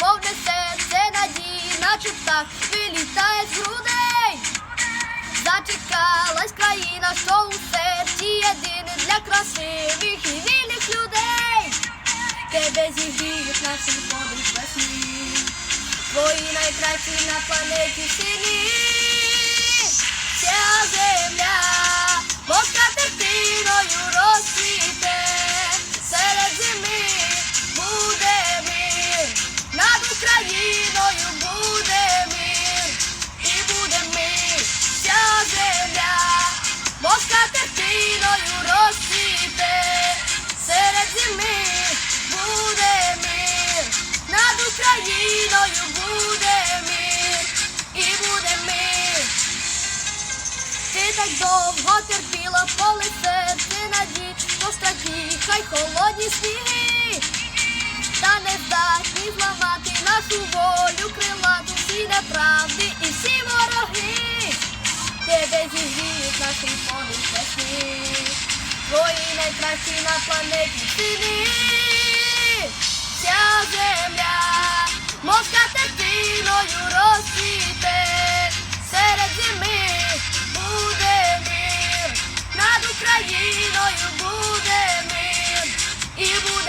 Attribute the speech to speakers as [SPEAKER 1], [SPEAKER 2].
[SPEAKER 1] повне серце надії, наче птах вилітає з грудей. Зачекалась країна, що у серці єдине для красивих і вільних людей. Тебе зігріють нашим подих весни, твої найкращі над Україною буде мир, і буде мир. Ти так довго терпіла поле серце надій, ж хай холодні сніги, та не здатні зламати нашу волю крилату всі неправди і всі вороги. Тебе зігріють наші подих весни, твої найкращі на планеті сини. Україною буде мир, і буде